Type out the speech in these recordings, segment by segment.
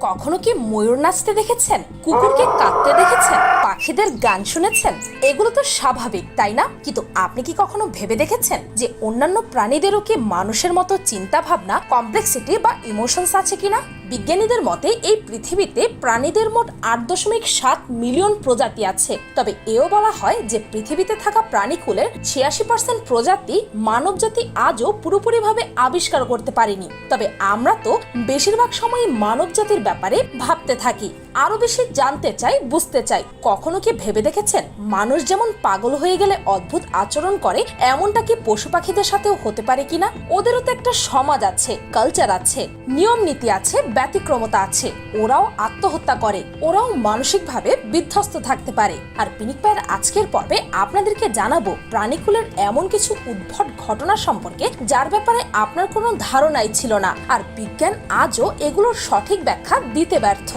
কখনো কি ময়ূর নাচতে দেখেছেন? কুকুরকে কাঁদতে দেখেছেন? পাখিদের গান শুনেছেন? এগুলো তো স্বাভাবিক, তাই না? কিন্তু আপনি কি কখনো ভেবে দেখেছেন যে অন্যান্য প্রাণীদেরও কি মানুষের মতো চিন্তা ভাবনা কমপ্লেক্সিটি বা ইমোশনস আছে কিনা? বিজ্ঞানীদের মতে, এই পৃথিবীতে প্রাণীদের মোট আট দশমিক সাত মিলিয়ন প্রজাতি আছে। তবে এও বলা হয় যে, পৃথিবীতে থাকা প্রাণীকুলের ছিয়াশি পার্সেন্ট প্রজাতি মানবজাতি আজও পুরোপুরিভাবে আবিষ্কার করতে পারেনি। তবে আমরা তো বেশিরভাগ সময় মানবজাতির ব্যাপারে ভাবতে থাকি। আরও বেশি জানতে চাই, বুঝতে চাই। কখনো কি ভেবে দেখেছেন? মানুষ যেমন পাগল হয়ে গেলে অদ্ভুত আচরণ করে, এমনটা কি পশু পাখিদের সাথেও হতে পারে কিনা? ওদেরও তো একটা সমাজ আছে, কালচার আছে নিয়ম নীতি আছে ব্যতিক্রমতা আছে। ওরাও আত্মহত্যা করে। ওরাও মানসিকভাবে বিধ্বস্ত থাকতে পারে। আর পিনিক পায়ের আজকের পর্বে আপনাদেরকে জানাব, প্রাণীকুলের এমন কিছু উদ্ভট ঘটনা সম্পর্কে, যার ব্যাপারে আপনার কোনো ধারণাই ছিল না। আর বিজ্ঞান আজও এগুলোর সঠিক ব্যাখ্যা দিতে ব্যর্থ।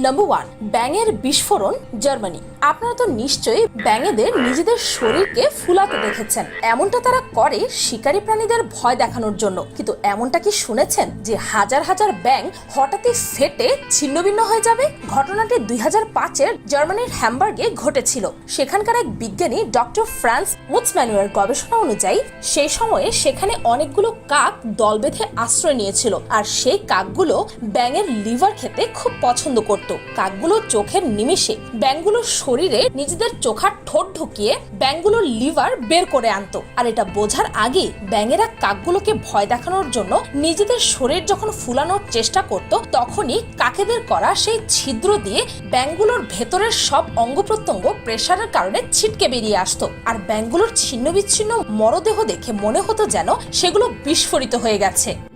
নাম্বার ওয়ান ব্যাঙের বিস্ফোরণ, জার্মানি। আপনারা তো নিশ্চয়ই ব্যাঙেদের নিজেদের শরীরকে ফুলাতে দেখেছেন। এমনটা তারা করে শিকারী প্রাণীদের ভয় দেখানোর জন্য। কিন্তু এমনটা কি শুনেছেন যে হাজার হাজার ব্যাঙ হঠাৎই ফেটে ছিন্নভিন্ন হয়ে যাবে? ঘটনাটি দুই হাজার পাঁচের জার্মানির হ্যামবার্গে ঘটেছিল। সেখানকার এক বিজ্ঞানী, ডক্টর ফ্রান্স মুৎসম্যানুয়ের গবেষণা অনুযায়ী, সেই সময়ে সেখানে অনেকগুলো কাক দল বেঁধে আশ্রয় নিয়েছিল। আর সেই কাকগুলো ব্যাঙের লিভার খেতে খুব পছন্দ করত। কাকগুলো চোখের নিমিষে ব্যাঙগুলোর শরীরে নিজেদের চোখার ঠোঁট ঢুকিয়ে ব্যাঙগুলোর লিভার বের করে আনতো। আর এটা বোঝার আগে ব্যাঙেরা কাকগুলোকে ভয় দেখানোর জন্য নিজেদের শরীর যখন ফুলানোর চেষ্টা করত, তখনই কাকেদের করা সেই ছিদ্র দিয়ে ব্যাঙগুলোর ভেতরের সব অঙ্গ প্রত্যঙ্গ প্রেসারের কারণে ছিটকে বেরিয়ে আসতো। আর ব্যাঙগুলোর ছিন্ন বিচ্ছিন্ন মরদেহ দেখে মনে হতো যেন সেগুলো বিস্ফোরিত হয়ে গেছে।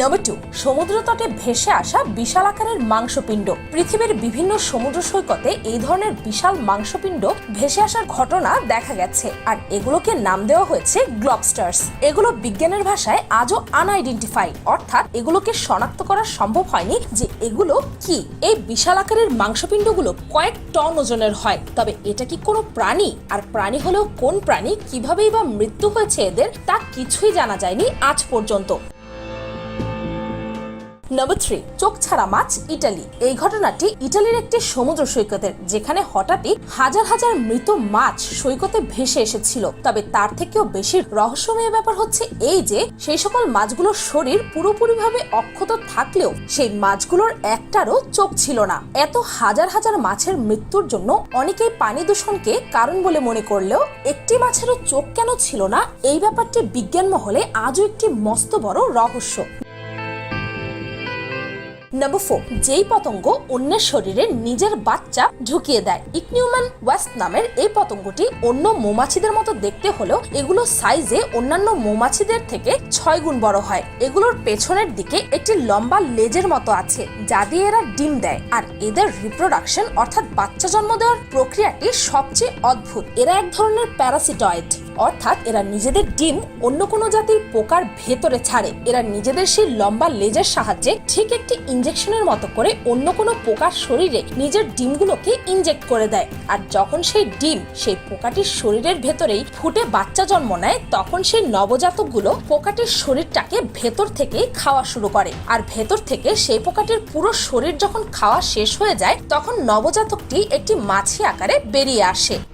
নম্বর টু সমুদ্র তটে ভেসে আসা বিশাল আকারের মাংসপিণ্ড। পৃথিবীর বিভিন্ন সমুদ্র সৈকতে এই ধরনের বিশাল মাংসপিণ্ড ভেসে আসার ঘটনা দেখা গেছে। আর এগুলোকে নাম দেওয়া হয়েছে গ্লবস্টার্স এগুলো বিজ্ঞানের ভাষায় আজও আনআইডেন্টিফাই অর্থাৎ এগুলোকে শনাক্ত করা সম্ভব হয়নি যে এগুলো কি। এই বিশাল আকারের মাংসপিণ্ডগুলো কয়েক টন ওজনের হয়। তবে এটা কি কোনো প্রাণী? আর প্রাণী হলেও কোন প্রাণী কিভাবেই বা মৃত্যু হয়েছে এদের, তা কিছুই জানা যায়নি আজ পর্যন্ত। নম্বর থ্রি চোখ ছাড়া মাছ, ইটালি। এই ঘটনাটি ইটালির একটি সমুদ্র সৈকতের, যেখানে হঠাৎই হাজার হাজার মৃত মাছ সৈকতে ভেসে এসেছিল। তবে তার থেকেও বেশি রহস্যময় ব্যাপার হচ্ছে এই যে, সেই সকল মাছগুলোর শরীর পুরোপুরিভাবে অক্ষত থাকলেও সেই মাছগুলোর একটারও চোখ ছিল না। এত হাজার হাজার মাছের মৃত্যুর জন্য অনেকেই পানি দূষণকে কারণ বলে মনে করলেও একটি মাছেরও চোখ কেন ছিল না? এই ব্যাপারটি বিজ্ঞান মহলে আজও একটি মস্ত বড় রহস্য। নম্বর ফোর যেই পতঙ্গ অন্যের শরীরে নিজের বাচ্চা ঢুকিয়ে দেয়। ইকনিউম্যান ওয়েস্ট নামের এই পতঙ্গটি অন্য মৌমাছিদের মতো দেখতে হলেও এগুলো সাইজে অন্যান্য মৌমাছিদের থেকে ছয় গুণ বড় হয়। এগুলোর পেছনের দিকে একটি লম্বা লেজের মতো আছে, যা দিয়ে এরা ডিম দেয়। আর এদের রিপ্রোডাকশন অর্থাৎ বাচ্চা জন্ম দেওয়ার প্রক্রিয়াটি সবচেয়ে অদ্ভুত। এরা এক ধরনের প্যারাসিটয়েড অর্থাৎ এরা নিজেদের ডিম অন্য কোনো জাতির পোকার ভেতরে ছাড়ে। এরা নিজেদের সেই লম্বা লেজের সাহায্যে ঠিক একটি ইনজেকশনের মতো করে অন্য কোনো পোকার শরীরে নিজের ডিমগুলোকে ইনজেক্ট করে দেয়। আর যখন সেই ডিম সেই পোকাটির শরীরের ভেতরেই ফুটে বাচ্চা জন্ম নেয়, তখন সেই নবজাতকগুলো পোকাটির শরীরটাকে ভেতর থেকে খাওয়া শুরু করে। আর ভেতর থেকে সেই পোকাটির পুরো শরীর যখন খাওয়া শেষ হয়ে যায়, তখন নবজাতকটি একটি মাছি আকারে বেরিয়ে আসে।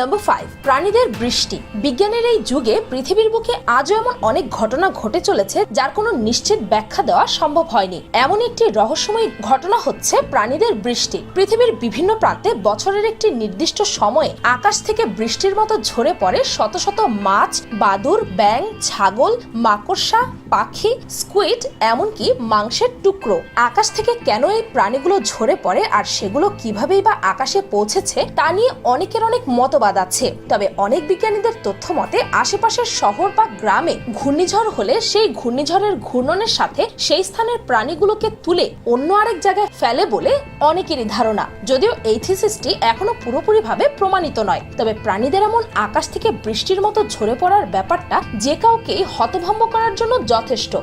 নাম্বার ফাইভ প্রাণীদের বৃষ্টি। বিজ্ঞানের এই যুগে পৃথিবীর বুকে আজও এমন অনেক ঘটনা ঘটে চলেছে যার কোনো নিশ্চিত ব্যাখ্যা দেওয়া সম্ভব হয়নি। এমন একটি রহস্যময় ঘটনা হচ্ছে প্রাণীদের বৃষ্টি। পৃথিবীর বিভিন্ন প্রান্তে বছরের একটি নির্দিষ্ট সময়ে আকাশ থেকে বৃষ্টির মতো ঝরে পড়ে শত শত মাছ, বাদুর ব্যাং ছাগল, মাকড়সা পাখি স্কুইড এমনকি মাংসের টুকরো। আকাশ থেকে কেন এই প্রাণীগুলো ঝরে পড়ে আর সেগুলো কিভাবেই বা আকাশে পৌঁছেছে, তা নিয়ে অনেকের অনেক মতবাদ আছে। তবে অনেক বিজ্ঞানীদের তথ্য মতে, আশেপাশের শহর বা গ্রামে ঘূর্ণিঝড় হলে সেই ঘূর্ণিঝড়ের ঘূর্ণনের সাথে সেই স্থানের প্রাণীগুলোকে তুলে অন্য আরেক জায়গায় ফেলে বলে অনেকেরই ধারণা। যদিও এই থিসিসটি এখনও পুরোপুরিভাবে প্রমাণিত নয়। তবে প্রাণীদের এমন আকাশ থেকে বৃষ্টির মতো ঝরে পড়ার ব্যাপারটা যে কাউকেই হতভম্ব করার জন্য যথেষ্ট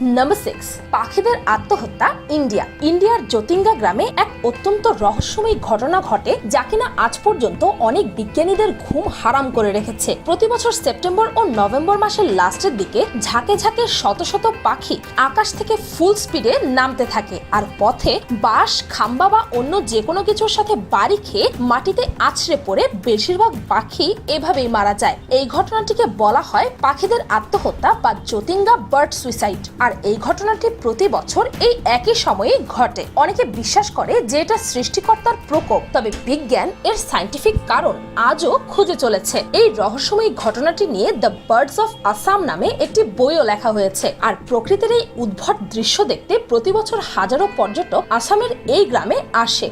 নাম্বার সিক্স পাখিদের আত্মহত্যা, ইন্ডিয়া। ইন্ডিয়ার জ্যোতিঙ্গা গ্রামে এক অত্যন্ত রহস্যময়ী ঘটনা ঘটে, যা কিনা আজ পর্যন্ত অনেক বিজ্ঞানীদের ঘুম হারাম করে রেখেছে। প্রতি বছর সেপ্টেম্বর ও নভেম্বর মাসের লাস্টের দিকে ঝাঁকে ঝাঁকে শত শত পাখি আকাশ থেকে ফুল স্পিডে নামতে থাকে, আর পথে বাঁশ, খাম্বা বা অন্য যে কোনো কিছুর সাথে বাড়ি খেয়ে মাটিতে আছড়ে পড়ে বেশিরভাগ পাখি এভাবেই মারা যায়। এই ঘটনাটিকে বলা হয় পাখিদের আত্মহত্যা বা জ্যোতিঙ্গা বার্ড সুইসাইড। আর এই ঘটনাটি প্রতি বছর এই একই সময়ে ঘটে। অনেকে বিশ্বাস করে যে এটা সৃষ্টিকর্তার প্রকোপ, তবে বিজ্ঞান এর সাইন্টিফিক কারণ আজও খুঁজে চলেছে। এই রহস্যময়ী ঘটনাটি নিয়ে দ্য বার্ডস অফ আসাম নামে একটি বইও লেখা হয়েছে। আর প্রকৃতির এই উদ্ভট দৃশ্য দেখতে প্রতি বছর হাজারো পর্যটক আসামের এই গ্রামে আসে।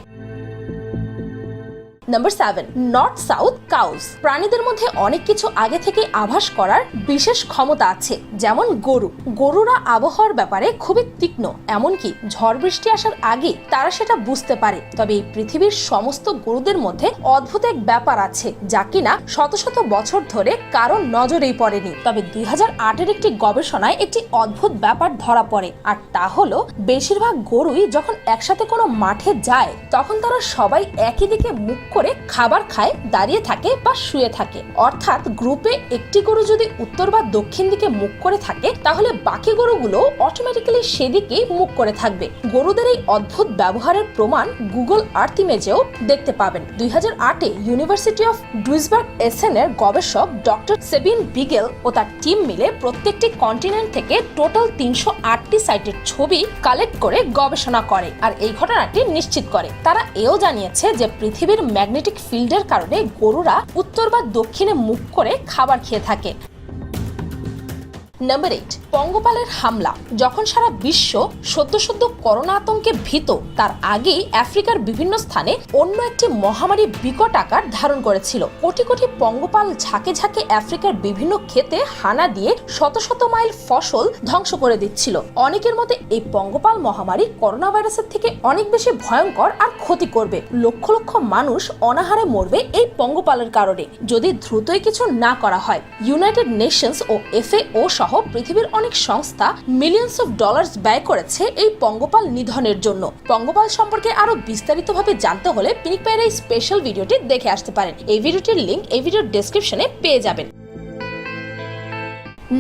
নাম্বার সেভেন নর্থ সাউথ কাউস প্রাণীদের মধ্যে অনেক কিছু আগে থেকে আভাস করার বিশেষ ক্ষমতা আছে, যেমন গরু। গরুরা আবহাওয়ার ব্যাপারে খুবই তীক্ষ্ণ, এমনকি ঝড় বৃষ্টি আসার আগে তারা সেটা বুঝতে পারে। তবে এই পৃথিবীর সমস্ত গরুদের মধ্যে অদ্ভুত এক ব্যাপার আছে, যা কিনা শত শত বছর ধরে কারও নজরেই পড়েনি। তবে দুই হাজার আটের একটি গবেষণায় একটি অদ্ভুত ব্যাপার ধরা পড়ে, আর তা হলো, বেশিরভাগ গরুই যখন একসাথে কোনো মাঠে যায়, তখন তারা সবাই একই দিকে মুখ করে খাবার খায়, দাঁড়িয়ে থাকে বা শুয়ে থাকে। অর্থাৎ গ্রুপে একটি গরু যদি উত্তর বা দক্ষিণ দিকে মুখ করে থাকে, তাহলে বাকি গরুগুলো অটোমেটিক্যালি সেদিকেই মুখ করে থাকবে। গরুদের এই অদ্ভুত ব্যবহারের প্রমাণ গুগল আর্থ ইমেজেও দেখতে পাবেন। দুই হাজার আটে ইউনিভার্সিটি অফ ডুইসবার্গ এসেন এর গবেষক ডক্টর সেবিন বিগেল ও তার টিম মিলে প্রত্যেকটি কন্টিনেন্ট থেকে টোটাল তিনশো আটটি সাইটের ছবি কালেক্ট করে গবেষণা করে, আর এই ঘটনাটি নিশ্চিত করে। তারা এও জানিয়েছে যে পৃথিবীর ম্যাগনেটিক ফিল্ডের কারণে গরুরা উত্তর বা দক্ষিণে মুখ করে খাবার খেয়ে থাকে। নাম্বার এইট পঙ্গপালের হামলা। যখন সারা বিশ্ব সদ্য সদ্য করোনা আতঙ্কে ভীত, তার আগেই আফ্রিকার বিভিন্ন স্থানে অন্য একটি মহামারী বিকট আকার ধারণ করেছিল। কোটি কোটি পঙ্গপাল ঝাঁকে ঝাঁকে আফ্রিকার বিভিন্ন ক্ষেতে হানা দিয়ে শত শত মাইল ফসল ধ্বংস করে দিচ্ছিল। অনেকের মতে এই পঙ্গপাল মহামারী করোনা ভাইরাসের থেকে অনেক বেশি ভয়ঙ্কর আর ক্ষতি করবে। লক্ষ লক্ষ মানুষ অনাহারে মরবে এই পঙ্গপালের কারণে। যদি দ্রুতই কিছু না করা হয় ইউনাইটেড নেশনস ও এফএও সহ পৃথিবীর অনেক সংস্থা মিলিয়নস অফ ডলার্স ব্যয় করেছে এই পঙ্গপাল নিধনের জন্য। পঙ্গপাল সম্পর্কে আরও বিস্তারিতভাবে জানতে হলে পিনিক পায়ের এই স্পেশাল ভিডিওটি দেখে আসতে পারেন। এই ভিডিওটির লিঙ্ক এই ভিডিওর ডেসক্রিপশনে পেয়ে যাবেন।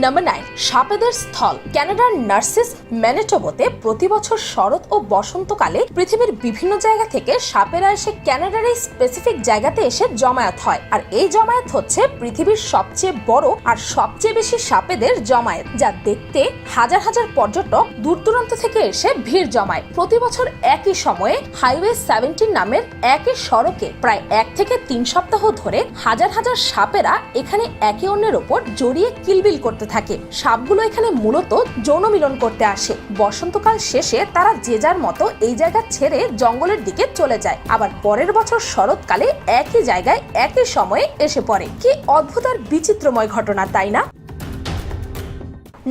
নাম্বার নাইন, সাপেদের স্থল, ক্যানাডার নার্সিস ম্যানেটোবোতে প্রতি বছর শরৎ ও বসন্তকালে পৃথিবীর বিভিন্ন জায়গা থেকে সাপেরা এসে ক্যানাডার এই স্পেসিফিক জায়গাতে এসে জমায়েত হয়। আর এই জমায়েত হচ্ছে পৃথিবীর সবচেয়ে বড় আর সবচেয়ে বেশি সাপেদের জমায়েত, যা দেখতে হাজার হাজার পর্যটক দূর দূরান্ত থেকে এসে ভিড় জমায়। প্রতি বছর একই সময়ে হাইওয়ে সেভেন্টিন নামের একই সড়কে প্রায় এক থেকে তিন সপ্তাহ ধরে হাজার হাজার সাপেরা এখানে একে অন্যের ওপর জড়িয়ে কিলবিল করতে থাকে। সাপগুলো এখানে মূলত যৌন মিলন করতে আসে। বসন্তকাল শেষে তারা যে যার মতো এই জায়গা ছেড়ে জঙ্গলের দিকে চলে যায়। আবার পরের বছর শরৎকালে একই জায়গায় একই সময়ে এসে পড়ে। কি অদ্ভুত আর বিচিত্রময় ঘটনা, তাই না?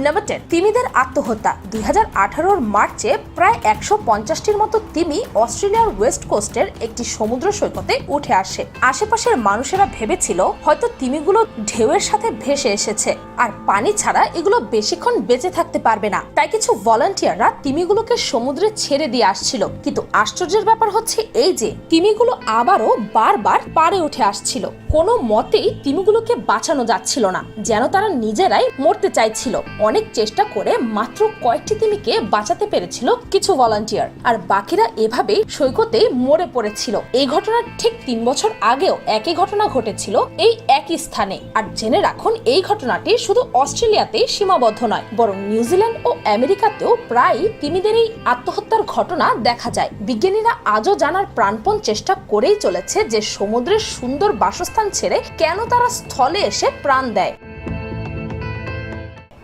নাম্বার টেন তিমিদের আত্মহত্যা। দুই হাজার আঠারোর মার্চে প্রায় একশো পঞ্চাশটির মতো তিমি অস্ট্রেলিয়ার ওয়েস্ট কোস্টের একটি সমুদ্র সৈকতে উঠে আসে। আশেপাশের মানুষেরা ভেবেছিল হয়তো তিমিগুলো ঢেউয়ের সাথে ভেসে এসেছে। আর পানি ছাড়া এগুলো বেশিক্ষণ বেঁচে থাকতে পারবে না। তাই কিছু ভলান্টিয়াররা তিমিগুলোকে সমুদ্রে ছেড়ে দিয়ে আসছিল। কিন্তু আশ্চর্যের ব্যাপার হচ্ছে এই যে, তিমিগুলো আবারও বারবার পারে উঠে আসছিল। কোনো মতেই তিমিগুলোকে বাঁচানো যাচ্ছিল না, যেন তারা নিজেরাই মরতে চাইছিল। অনেক চেষ্টা করে মাত্র কয়েকটি তিমিকে বাঁচাতে পেরেছিল কিছু ভলান্টিয়ার আর বাকিরা এভাবেই সৈকতে মরে পড়েছিল। এই ঘটনার ঠিক তিন বছর আগেও একই ঘটনা ঘটেছিল এই একই স্থানে। আর জেনে রাখুন, এই ঘটনাটি শুধু অস্ট্রেলিয়াতেই সীমাবদ্ধ নয়, বরং নিউজিল্যান্ড ও আমেরিকাতেও প্রায় তিমিদের এই আত্মহত্যার ঘটনা দেখা যায়। বিজ্ঞানীরা আজও জানার প্রাণপণ চেষ্টা করেই চলেছে যে সমুদ্রের সুন্দর বাসস্থান ছেড়ে কেন তারা স্থলে এসে প্রাণ দেয়।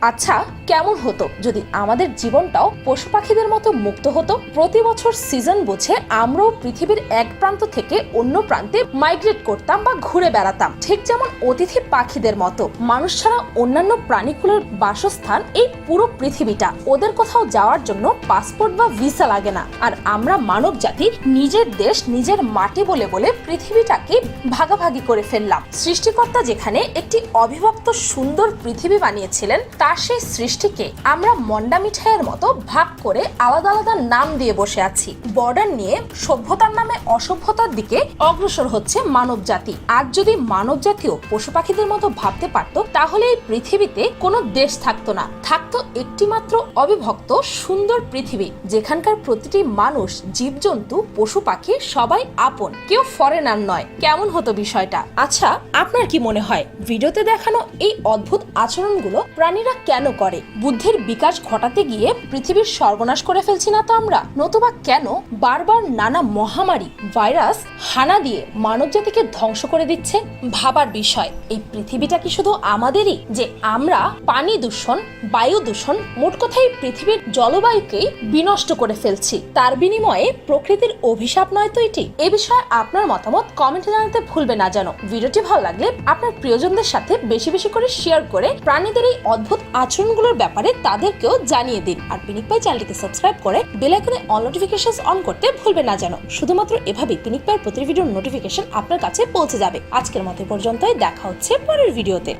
আচ্ছা কেমন হতো যদি আমাদের জীবনটাও পশু পাখিদের মতো মুক্ত হতো? প্রতি বছর সিজন বুঝে আমরাও পৃথিবীর এক প্রান্ত থেকে অন্য প্রান্তে মাইগ্রেট করতাম বা ঘুরে বেড়াতাম। ঠিক যেমন অতিথি পাখিদের মতো। মানুষ ছাড়া অন্যান্য প্রাণীকুলের বাসস্থান এই পুরো পৃথিবীটা। ওদের কোথাও যাওয়ার জন্য পাসপোর্ট বা ভিসা লাগে না। আর আমরা মানব জাতি, নিজের দেশ, নিজের মাটি বলে বলে পৃথিবীটাকে ভাগাভাগি করে ফেললাম। সৃষ্টিকর্তা যেখানে একটি অবিভক্ত সুন্দর পৃথিবী বানিয়েছিলেন তার সেই সৃষ্টিকে আমরা মন্ডা মিঠাইয়ের মতো ভাগ করে আলাদা আলাদা নাম দিয়ে বসে আছি। বর্ডার নিয়ে সভ্যতার নামে অসভ্যতার দিকে অগ্রসর হচ্ছে মানব জাতি। আর যদি মানব জাতীয় পশু পাখিদের মতো ভাবতে পারত, তাহলে এই পৃথিবীতে কোনো দেশ থাকতো না। থাকতো একটি মাত্র অবিভক্ত সুন্দর পৃথিবী, যেখানকার প্রতিটি মানুষ, জীবজন্তু, পশু পাখি সবাই আপন, কেউ ফরেনার নয়। কেমন হতো বিষয়টা? আচ্ছা আপনার কি মনে হয়? ভিডিওতে দেখানো এই অদ্ভুত আচরণগুলো প্রাণীরা কেন করে? বুদ্ধির বিকাশ ঘটাতে গিয়ে পৃথিবীর সর্বনাশ করে ফেলছি না তো আমরা? নতুবা কেন বারবার নানা মহামারী, ভাইরাস, হানা দিয়ে মানবজাতিকে ধ্বংস করে দিচ্ছে? ভাবার বিষয়, এই পৃথিবীটা কি শুধু আমাদেরই? যে আমরা পানি দূষণ, বায়ু দূষণ, মোট কথাই পৃথিবীর জলবায়ুকেই বিনষ্ট করে ফেলছি। তার বিনিময়ে প্রকৃতির অভিশাপ নয় তো এটি? এ বিষয়ে আপনার মতামত কমেন্টে জানাতে ভুলবে না যেন। ভিডিওটি ভালো লাগলে আপনার প্রিয়জনদের সাথে বেশি বেশি করে শেয়ার করে প্রাণীদের এই অদ্ভুত আচরণগুলোর ব্যাপারে তাদেরকেও জানিয়ে দিন। আর পিনিক পাই চ্যানেলটিকে সাবস্ক্রাইব করে বেল আইকনে অল নোটিফিকেশন অন করতে ভুলবেন না যেন। শুধুমাত্র এভাবেই পিনিক পাই প্রতি ভিডিওর নোটিফিকেশন আপনার কাছে পৌঁছে যাবে। আজকের মতো পর্যন্তই। দেখা হচ্ছে পরের ভিডিওতে।